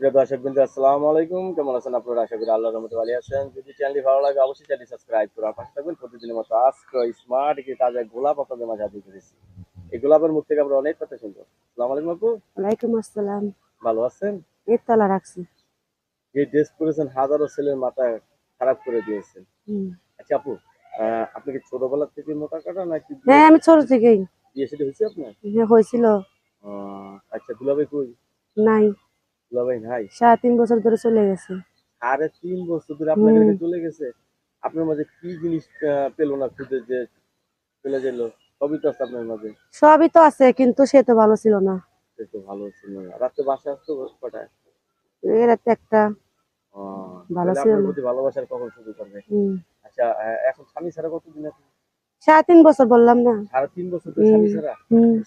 প্রিয় দর্শক বিন্দু আসসালামু আলাইকুম। কেমন আছেন আপনারা? আশা করি আল্লাহর রহমতে ভালো আছেন। যদি চ্যানেলটি ভালো লাগে অবশ্যই চ্যানেলটি সাবস্ক্রাইব করে পাশে থাকবেন। প্রতিদিনের মতো আজকে স্মার্ট একটি তাজা গোলাপ আপনাদের মাঝে হাজির করেছি এই গোলাপের মুখ থেকে আমরা অনেক কথা শুনব। আসসালামু আলাইকুম আপু। ওয়ালাইকুম আসসালাম। ভালো আছেন? এই তলা রাখছি। যে ড্রেস পরেছেন হাজারো ছেলের মাথা খারাপ করে দিয়েছেন। আচ্ছা আপু আপনি কি ছোটবেলা থেকে মোটা কাটা নাকি হ্যাঁ আমি ছোট থেকেই। বিয়ে সেটা হয়েছে আপনার? হ্যাঁ, হয়েছিল। আচ্ছা দুলাভাই কই? নাই। দুলাভাই নাই সাড়ে তিন বছর ধরে চলে গেছে। সাড়ে তিন বছর ধরে আপনার কাছে চলে গেছে? আপনার মাঝে কি জিনিস পেল না খুঁজে যে চলে গেল? সবই তো আছে আপনার মাঝে। সবই তো আছে কিন্তু সে তো ভালো ছিল না। সে তো ভালো ছিল না। রাতে বাসা আসতো কটায়? এরা তো একটা। ভালো ছিল না। ভালোবাসার কখন শুরু করবে আচ্ছা এখন স্বামী ছাড়া কতদিন আছে? সাড়ে তিন বছর বললাম না। সাড়ে তিন বছর ধরে স্বামী ছাড়া?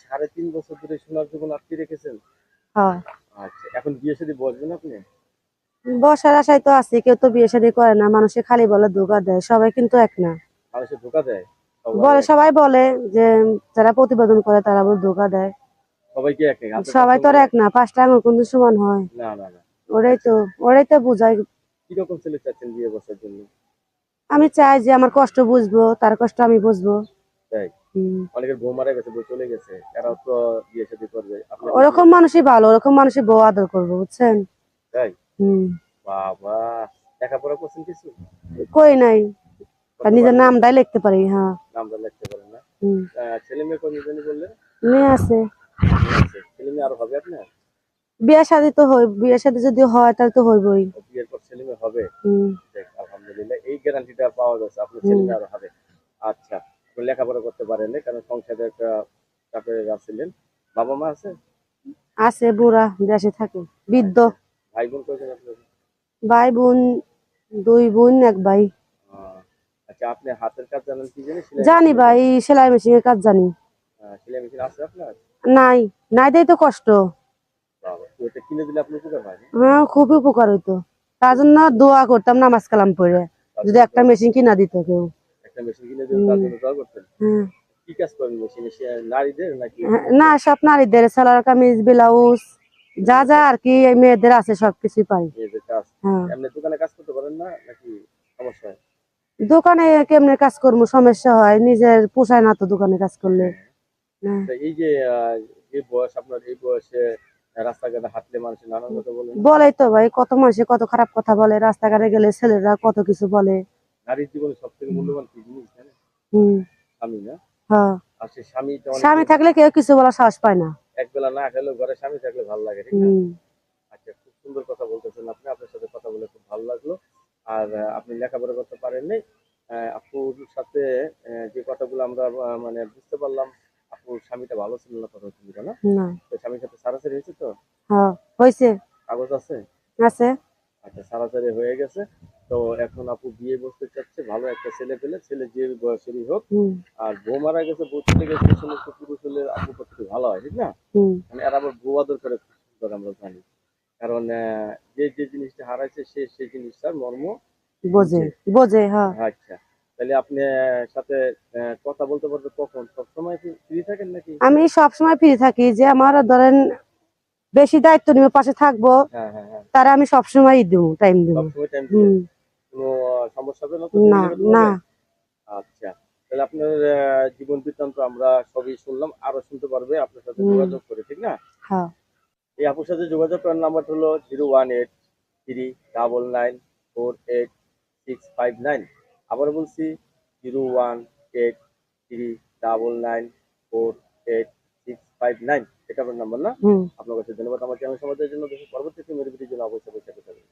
সাড়ে তিন বছর ধরে সোনার জীবন আটকে রেখেছেন? হ্যাঁ। এখন বিয়ে সাথে বসবেন আপনি? বসার আশায় তো আছে কেউ তো বিয়ে শাদী করে না মানুষে খালি বলে ধোকা দেয় সবাই কিন্তু এক না। মানুষের ধোকা দেয়? বলে সবাই বলে যে যারা প্রতিবেদন করে তারা বলে ধোকা দেয়। সবাইকে এক? নাকি? সবাই তো আর এক না পাঁচটা আঙুল কিন্তু সমান হয়। না না না। ওরাই তো ওরাই তো বুঝায়। কীরকম ছেলে চাচ্ছেন বিয়ে বসার জন্য? আমি চাই যে আমার কষ্ট বুঝব তার কষ্ট আমি বুঝব। তাই। অনেকের বউ মারা গেছে বউ চলে গেছে এরাও তো বিয়ে সাথে করবে। ওরকম মানুষই ভালো ওরকম মানুষই বউ আদর করবে বুঝছেন? তাই? হম। বাবা লেখাপড়া করছেন কিছু? কই নাই। আর নিজের নামটাই লিখতে পারি হ্যাঁ। নামটা লিখতে পারেন না? ছেলে মেয়ে কোন জানি বললেন মেয়ে আছে। ছেলে মেয়ে আরও হবে আপনার? বিয়ে শাদী তো হই বিয়ে শাদী যদি হয় তাহলে তো হইবই। বিয়ের পর ছেলে মেয়ে হবে? আলহামদুলিল্লাহ এই গ্যারান্টিটা পাওয়া যাচ্ছে আপনার ছেলে মেয়ে আরও হবে। আচ্ছা লেখাপড়া করতে পারেন কারণ সংসারে একটা চাপে আছিলেন। বাবা মা আছে? আছে বুড়া দেশে থাকে বৃদ্ধ। ভাই বোন কয়েছেন আপনার ভাই বোন দুই বোন এক ভাই। আচ্ছা আপনি হাতের কাজ জানেন কি জানি? জানি ভাই সেলাই মেশিনের কাজ জানি। সেলাই মেশিন আছে আপনার? নাই নাই দেই তো কষ্ট। বাবা এটা কিনে দিলে আপনি উপকার হয় হ্যাঁ খুবই উপকার হইতো। তার জন্য দোয়া করতাম নামাজ কালাম পড়ে যদি একটা মেশিন কিনা দিত কেউ। একটা মেশিন কিনে দিলে তার জন্য দোয়া করতেন। কি কাজ করেন মেশিনে সে নারীদের নাকি? না সব নারীদের সালোয়ার কামিজ ব্লাউজ যা যা আর কি এই মেয়েদের আছে সবকিছু পাই। হ্যাঁ। এমনি দোকানে কাজ করতে পারেন না নাকি সমস্যা হয়? দোকানে কেমনে কাজ করব সমস্যা হয় নিজের পোষায় না তো দোকানে কাজ করলে। হ্যাঁ। এই যে বয়স আপনার এই বয়সে রাস্তাঘাটে হাঁটলে মানুষের নানান কথা বলেন। বলেই তো ভাই কত মানুষে কত খারাপ কথা বলে রাস্তাঘাটে গেলে ছেলেরা কত কিছু বলে। নারীর জীবনে সব থেকে মূল্যবান কি জিনিস জানেন? হম। স্বামী না? হ্যাঁ। আর স্বামীটা অনেক স্বামী থাকলে কেউ কিছু বলার সাহস পায় না। এক বেলা না খেলেও ঘরে স্বামী থাকলে ভালো লাগে ঠিক না? আচ্ছা খুব সুন্দর কথা বলতেছেন আপনি। আপনার সাথে কথা বলে খুব ভালো লাগল। আর আপনি লেখাপড়া করতে পারেননি আহ, আপুর সাথে যে কথাগুলো আমরা মানে বুঝতে পারলাম আপুর স্বামীটা ভালো ছিল না কথা হচ্ছিল না? না। তো স্বামীর সাথে সারাসারি হয়েছে তো? হ্যাঁ হয়েছে। কাগজ আছে? আছে। আচ্ছা সারাসারি হয়ে গেছে। তো এখন আপু বিয়ে বসতে চাচ্ছে ভালো একটা ছেলে পেলে ছেলে যে বয়সেরই হোক। আর বউ মারা গেছে বউ চলে গেছে সমস্ত পুরুষ হলে আপু করতে ভালো হয় ঠিক না? মানে এরা আবার বউ আদর করে আমরা জানি। কারণ যে যে জিনিসটা হারাইছে সে সেই জিনিসটার মর্ম। বোঝে বোঝে হ্যাঁ। আচ্ছা। তাহলে আপনি সাথে কথা বলতে পারবে কখন? সবসময় ফ্রি থাকেন নাকি? আমি সবসময় ফ্রি থাকি যে আমার ধরেন বেশি দায়িত্ব নিয়ে পাশে থাকব হ্যাঁ হ্যাঁ তারা আমি সবসময় দিব টাইম দিব। কোনো সমস্যা হবে? না না না। আচ্ছা। তাহলে আপনার জীবন বৃত্তান্ত আমরা সবই শুনলাম আরও শুনতে পারবে আপনার সাথে যোগাযোগ করে ঠিক না? হ্যাঁ। এই আপুর সাথে যোগাযোগ করার নাম্বার হলো zero one eight three double nine four eight six five nine. আবার বলছি zero one eight three double nine four eight six five nine. এটা আপনার নাম্বার না? আপনার কাছে ধন্যবাদ। আমার চ্যানেল সমাজের জন্য দেখুন পরবর্তীতে মেরে ভিডিওর জন্য অবশ্যই অবশ্যই